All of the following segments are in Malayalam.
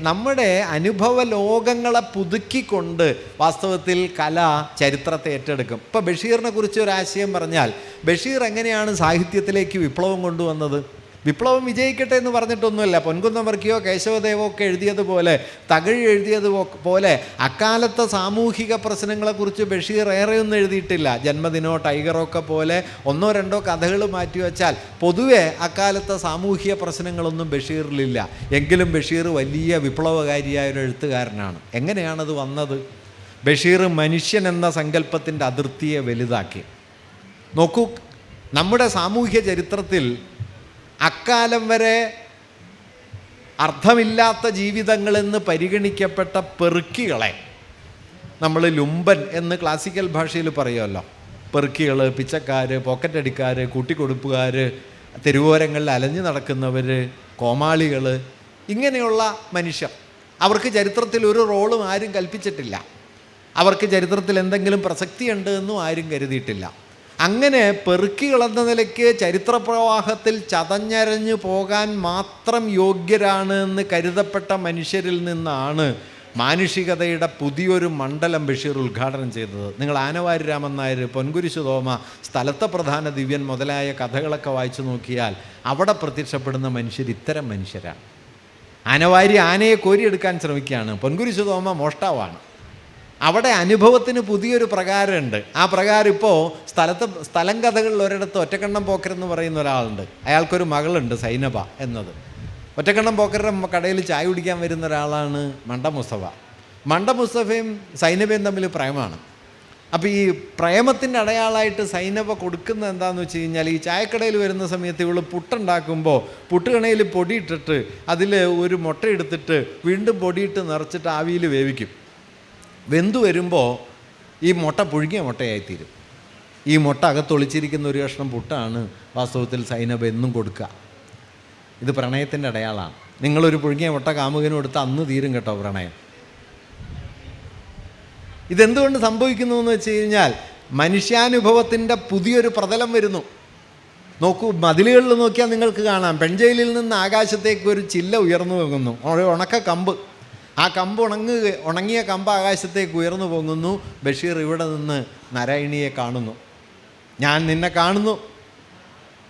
നമ്മുടെ അനുഭവ ലോകങ്ങളെ പുതുക്കിക്കൊണ്ട് വാസ്തവത്തിൽ കല ചരിത്രത്തെ ഏറ്റെടുക്കും. ഇപ്പോൾ ബഷീറിനെ കുറിച്ച് ഒരു ആശയം പറഞ്ഞാൽ ബഷീർ എങ്ങനെയാണ് സാഹിത്യത്തിലേക്ക് വിപ്ലവം കൊണ്ടുവന്നത്? വിപ്ലവം വിജയിക്കട്ടെ എന്ന് പറഞ്ഞിട്ടൊന്നുമില്ല. പൊൻകുന്നം വർക്കിയോ കേശവദേവോ ഒക്കെ എഴുതിയതുപോലെ തകഴി എഴുതിയത് പോലെ അക്കാലത്തെ സാമൂഹിക പ്രശ്നങ്ങളെക്കുറിച്ച് ബഷീർ ഏറെയൊന്നും എഴുതിയിട്ടില്ല. ജന്മദിനോ ടൈഗറോ ഒക്കെ പോലെ ഒന്നോ രണ്ടോ കഥകൾ മാറ്റിവെച്ചാൽ പൊതുവെ അക്കാലത്തെ സാമൂഹിക പ്രശ്നങ്ങളൊന്നും ബഷീറിലില്ല. എങ്കിലും ബഷീർ വലിയ വിപ്ലവകാരിയായ ഒരു എഴുത്തുകാരനാണ്. എങ്ങനെയാണത് വന്നത്? ബഷീർ മനുഷ്യൻ എന്ന സങ്കല്പത്തിന്റെ അതിർത്തിയെ വലുതാക്കി. നോക്കൂ നമ്മുടെ സാമൂഹ്യ ചരിത്രത്തിൽ അക്കാലം വരെ അർത്ഥമില്ലാത്ത ജീവിതങ്ങളെന്ന് പരിഗണിക്കപ്പെട്ട പെറുക്കികളെ നമ്മൾ ലുംബൻ എന്ന് ക്ലാസിക്കൽ ഭാഷയിൽ പറയുമല്ലോ. പെറുക്കികൾ പിച്ചക്കാർ പോക്കറ്റടിക്കാർ കൂട്ടിക്കൊടുപ്പുകാർ തെരുവോരങ്ങളിൽ അലഞ്ഞു നടക്കുന്നവർ കോമാളികൾ ഇങ്ങനെയുള്ള മനുഷ്യർ. അവർക്ക് ചരിത്രത്തിൽ ഒരു റോളും ആരും കൽപ്പിച്ചിട്ടില്ല. അവർക്ക് ചരിത്രത്തിൽ എന്തെങ്കിലും പ്രസക്തിയുണ്ട് എന്നും ആരും കരുതിയിട്ടില്ല. അങ്ങനെ പെറുക്കികളെന്ന നിലയ്ക്ക് ചരിത്രപ്രവാഹത്തിൽ ചതഞ്ഞരഞ്ഞു പോകാൻ മാത്രം യോഗ്യരാണ് എന്ന് കരുതപ്പെട്ട മനുഷ്യരിൽ നിന്നാണ് മാനുഷികതയുടെ പുതിയൊരു മണ്ഡലം ബഷീർ ഉദ്ഘാടനം ചെയ്തത്. നിങ്ങൾ ആനവാരി രാമൻ നായർ പൊൻകുരിശു തോമ സ്ഥലത്തെ പ്രധാന ദിവ്യൻ മുതലായ കഥകളൊക്കെ വായിച്ചു നോക്കിയാൽ അവിടെ പ്രത്യക്ഷപ്പെടുന്ന മനുഷ്യർ ഇത്തരം മനുഷ്യരാണ്. ആനവാരി ആനയെ കോരിയെടുക്കാൻ ശ്രമിക്കുകയാണ്. പൊൻകുരിശു തോമ മോഷ്ടാവാണ്. അവിടെ അനുഭവത്തിന് പുതിയൊരു പ്രകാരമുണ്ട്. ആ പ്രകാരം ഇപ്പോൾ സ്ഥലത്ത് സ്ഥലം കഥകളിൽ ഒരിടത്ത് ഒറ്റക്കണ്ണം പോക്കർ എന്ന് പറയുന്ന ഒരാളുണ്ട്. അയാൾക്കൊരു മകളുണ്ട് സൈനബ എന്നത്. ഒറ്റക്കണ്ണം പോക്കറുടെ കടയിൽ ചായ കുടിക്കാൻ വരുന്ന ഒരാളാണ് മണ്ട മുസ്തഫ മണ്ട മുസ്തഫയും സൈനബയും തമ്മിൽ പ്രേമമാണ് അപ്പോൾ ഈ പ്രേമത്തിന്റെ അടയാളമായിട്ട് സൈനബ കൊടുക്കുന്ന എന്താണെന്ന് വെച്ച് കഴിഞ്ഞാൽ ഈ ചായക്കടയിൽ വരുന്ന സമയത്ത് ഇവൾ പുട്ടുണ്ടാക്കുമ്പോൾ പുട്ടുകണയിൽ പൊടിയിട്ടിട്ട് അതിൽ ഒരു മുട്ട എടുത്തിട്ട് വീണ്ടും പൊടിയിട്ട് നിറച്ചിട്ട് ആവിയിൽ വേവിക്കും. വെന്തു വരുമ്പോൾ ഈ മുട്ട പുഴുങ്ങിയ മുട്ടയായിത്തീരും. ഈ മുട്ട അകത്തൊളിച്ചിരിക്കുന്ന ഒരു കഷ്ണം പുട്ടാണ് വാസ്തവത്തിൽ സൈനബ് എന്നും കൊടുക്കുക ഇത് പ്രണയത്തിന്റെ അടയാളമാണ്. നിങ്ങളൊരു പുഴുങ്ങിയ മുട്ട കാമുകനും എടുത്ത് അന്ന് തീരും കേട്ടോ പ്രണയം. ഇതെന്തുകൊണ്ട് സംഭവിക്കുന്നു എന്ന് വെച്ച് കഴിഞ്ഞാൽ മനുഷ്യാനുഭവത്തിന്റെ പുതിയൊരു പ്രതലം വരുന്നു. നോക്കൂ മതിലുകളിൽ നോക്കിയാൽ നിങ്ങൾക്ക് കാണാം. പെൺജയിലിൽ നിന്ന് ആകാശത്തേക്ക് ഒരു ചില്ല ഉയർന്നു പോകുന്നു. ഉണക്ക കമ്പ് ആ കമ്പ് ഉണങ്ങുക ഉണങ്ങിയ കമ്പ് ആകാശത്തേക്ക് ഉയർന്നു പോകുന്നു ബഷീർ ഇവിടെ നിന്ന് നാരായണിയെ കാണുന്നു. ഞാൻ നിന്നെ കാണുന്നു.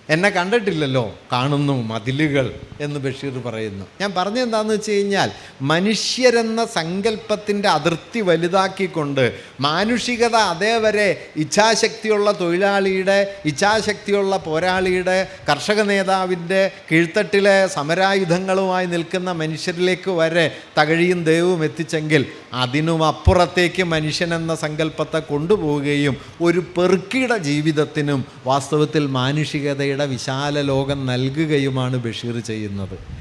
എന്നെ കണ്ടിട്ടില്ലല്ലോ കാണുന്നു മതിലുകൾ എന്ന് ബഷീർ പറയുന്നു. ഞാൻ പറഞ്ഞെന്താണെന്ന് വെച്ച് കഴിഞ്ഞാൽ മനുഷ്യരെന്ന സങ്കല്പത്തിന്റെ അതിർത്തി വലുതാക്കിക്കൊണ്ട് മാനുഷികത അതേവരെ ഇച്ഛാശക്തിയുള്ള തൊഴിലാളിയുടെ ഇച്ഛാശക്തിയുള്ള പോരാളിയുടെ കർഷക നേതാവിന്റെ കീഴ്ത്തട്ടിലെ സമരായുധങ്ങളുമായി നിൽക്കുന്ന മനുഷ്യരിലേക്ക് വരെ തകഴിയും ദൈവവും എത്തിച്ചെങ്കിൽ അതിനും അപ്പുറത്തേക്ക് മനുഷ്യനെന്ന സങ്കല്പത്തെ കൊണ്ടുപോവുകയും ഒരു പെറുക്കിയുടെ ജീവിതത്തിനും വാസ്തവത്തിൽ മാനുഷികതയുടെ വിശാല ലോകം നൽകുകയുമാണ് ബഷീർ ചെയ്യുന്നത്.